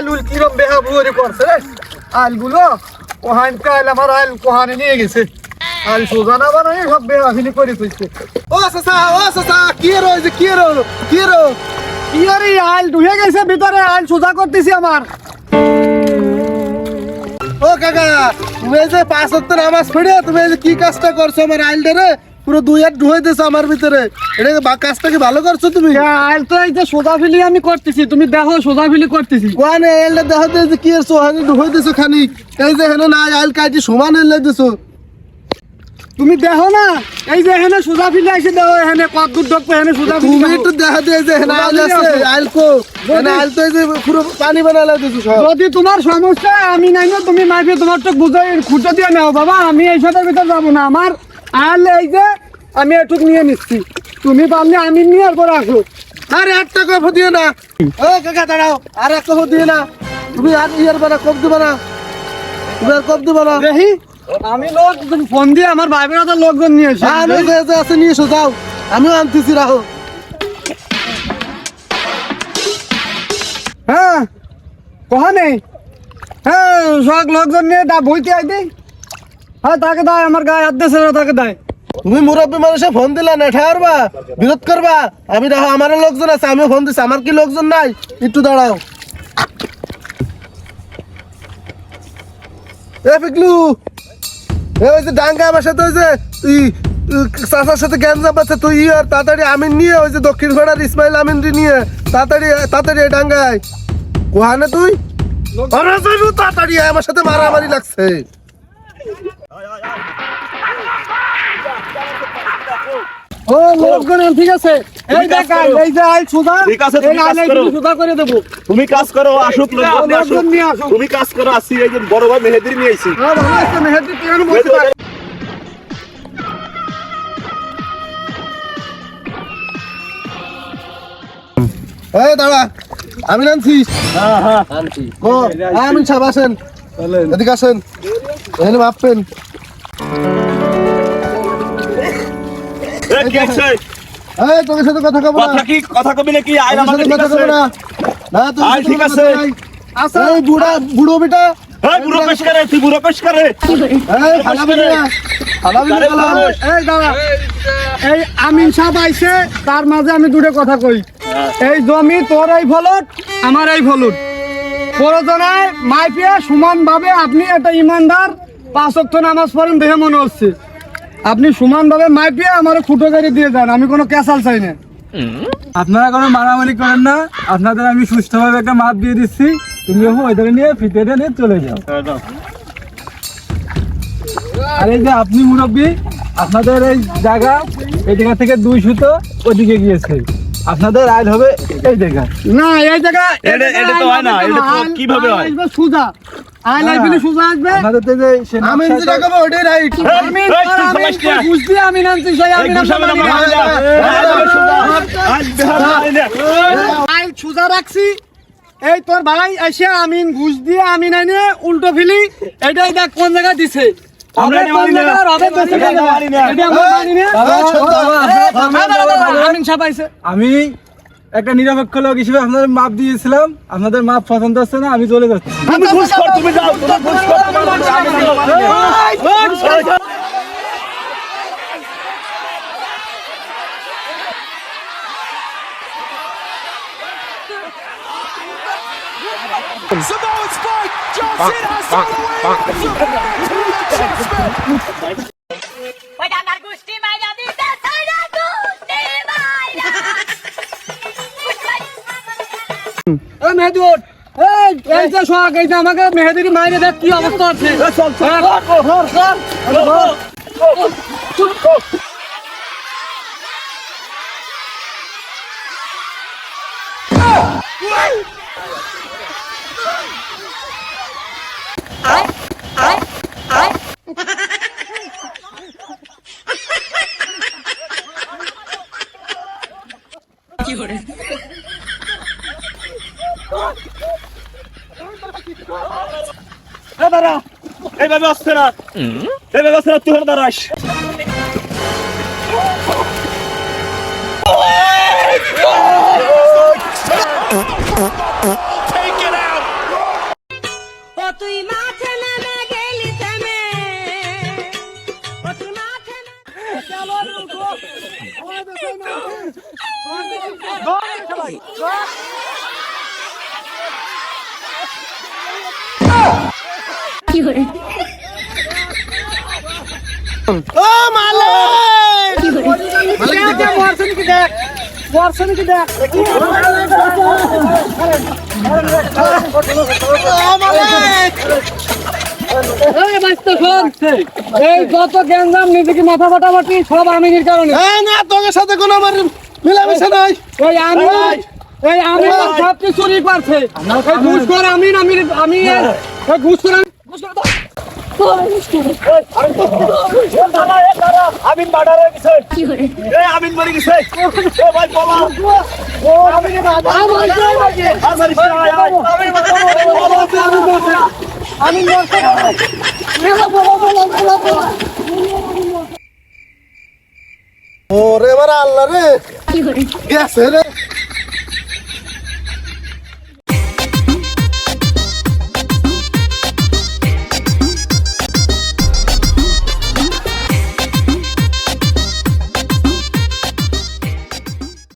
আলুল কিরম বেহাবুয়ারি করছে রে? আলগুলো কোহান কাল আমার আল কোহানে নিয়ে গেছে। আল সোজা না বানাই সব বেহাফিলি করে তুলছে ও চাচা ও চাচা, কি রো যে, কি রো কি রো কি আরে আল ঢুকে গেছে ভিতরে, আল সোজা করতেছি আমার। ও কাকা, তুমি যে পাঁচ নামাজ পড়ে তুমি যে কি কাজটা করছ আমার আইলটারে পুরো দুই হাত ঢুয়ে দিয়েছ আমার ভিতরে। এটা ভালো করছ তুমি? আল তো এই যে সোজা ফিলি আমি করতেছি তুমি দেখো সোজা ফিলি করতেছি এলটা দেখো তো যে কি ঢুয়ে দিয়েছ খানিক। এই যে হেনে না আইল কাটি সমান এলে দিছো তুমি দেখো না এই যে এখানে সোজা ফিলি আসে দেখো এখানে কত দূর এখানে সোজা ফিলি তুমি একটু দেখা দিয়ে যে হেনে আইল আছে আইল কো? হেনে আইল তো এই যে পুরো পানি বানালে দিছো সব। যদি তোমার সমস্যা আমি নাই না তুমি মাইফে তোমার তো বুঝাই খুঁজে দিয়ে নাও বাবা আমি এইসবের ভিতর যাব না আমার আল এই যে আমি এটুক নিয়ে নিচ্ছি। তুমি পারলে আমি নিয়ে এরপর আসো আরে এক টাকা দিয়ে না। ও কাকা দাঁড়াও। আর এক টাকা দিয়ে না। তুমি আর ইয়ার বানা কম দিবে না। তুমি আর কম দিবে না। দেখি আমি লোক ফোন দিয়ে আমার ভাই বোনের লোকজন নিয়ে এসে। আমি আছে নিয়ে এসো যাও। আমিও আনতেছি রাখো হ্যাঁ কহা নেই? হ্যাঁ সব লোকজন নিয়ে দা বইতে আই দিই হ্যাঁ তাকে দেয় আমার গায়ে হাত দিয়েছে তাকে দেয় তুমি মুরব্বী মানুষে ফোন দিলা না ঠারবা বিরোধ করবা? আমি দেখো আমারও লোকজন আছে আমিও ফোন দিছি আমার কি লোকজন নাই? একটু দাঁড়াও। এ পিকলু এ ওই যে ডাঙ্গা আমার সাথে ওই যে চাচার সাথে গ্যাঞ্জাম আছে তুই আর তাড়াতাড়ি আমিন নিয়ে ওই যে দক্ষিণ পাড়ার ইসমাইল আমিন নিয়ে তাড়াতাড়ি তাড়াতাড়ি ডাঙ্গায় কোহানে তুই? তাড়াতাড়ি আমার সাথে মারামারি লাগছে। ও লোকজন ঠিক আছে এই দেখ এই যে আইল সুদা ঠিক আছে, তুমি কাজ করো। সুদা করে দেবো তুমি কাজ করো আসুক লোকজন নিয়ে আসুক। তুমি কাজ করো আসি এই যে বড় ভাই মেহেদির নিয়ে আইছি হ্যাঁ ভালো আছে মেহেদি কেন বসে থাক এই দাঁড়া আমিন আনছিস হ্যাঁ হ্যাঁ ও আমিন সাহেব আসেন এদিকে আসেন এখানে? এই তোর সাথে কথা কব কথা কি? কথা কবি নাকি? ঠিক কথা কব না। না ঠিক আছে। এই বুড়া বুড়ো বেটা। এই বুড়ো পেশ করে তুই বুড়ো পেশ করে। এই ফালাবি না ফালাবি না আরে ফালাবি। বাবা। এই দাঁড়া। এই আমিন সাহেব আইছে তার মাঝে আমি দুটো কথা কই। এই জমি তোর এই ফলট আমার এই ফলট। প্রয়োজনায় মাইপিয়া সমান ভাবে আপনি একটা ইমানদার পাঁচ অক্ট নামাজ পড়েন দেখে মনে হচ্ছে। আপনি সমান ভাবে মাইপিয়া আমার ফুটো গাড়ি দিয়ে যান আমি কোনো ক্যাসাল চাই না। আপনারা কোনো মারামারি করেন না আপনাদের আমি সুস্থভাবে একটা মাপ দিয়ে দিচ্ছি। তুমি ওইটাকে নিয়ে ফিতে নিয়ে চলে যাও। আর এই যে আপনি মুরব্বী আপনাদের এই জায়গা এই জায়গা থেকে দুই সুতো ওদিকে গিয়েছে। আপনাদের আইল হবে এই জায়গা। না এই জায়গা এটা- তো হয় না, এটা কীভাবে হয়? সুজা। সুজা আমিন। আইন রাখছি। এই তোর ভাই এসে আমিন ঘুষ দিয়ে আমি নাই নিয়ে উল্টো ফিলি। এটাই দেখ কোন জায়গায় দিছে। আমিন। আমি একটা নিরপেক্ষ লোক হিসেবে আপনাদের মাপ দিয়েছিলাম। আপনাদের মাপ পছন্দ হচ্ছে না আমি চলে যাচ্ছি। তুমি ঘুষ কর তুমি যাও তুমি ঘুষ কর এই মেহেদি ওঠ। এই, এই যে শখ, এই যে আমাকে মেহেদির মাইরে দেখ কি অবস্থা আছে চল চল। Evara! Eve bastına! Eve bastına tuhar daraş! Go! ও মালিক! এই যত গ্যাঞ্জাম নিজেকে মাথা ফাটাফাটি সব আমিনের কারণে। না সাথে কোনো আমার মিলামেশা নাই। এই আমি এই আমি সব কিছু চুরি করছে ঘুষ করে আমি আমি আমি ঘুষ করে। আমিন মার্ডার গেছে। এ আমিন মরে গেছে। ও ভাই বলা আসারি আয় আয় ওরে এবার আল্লাহ রে। গেছে রে।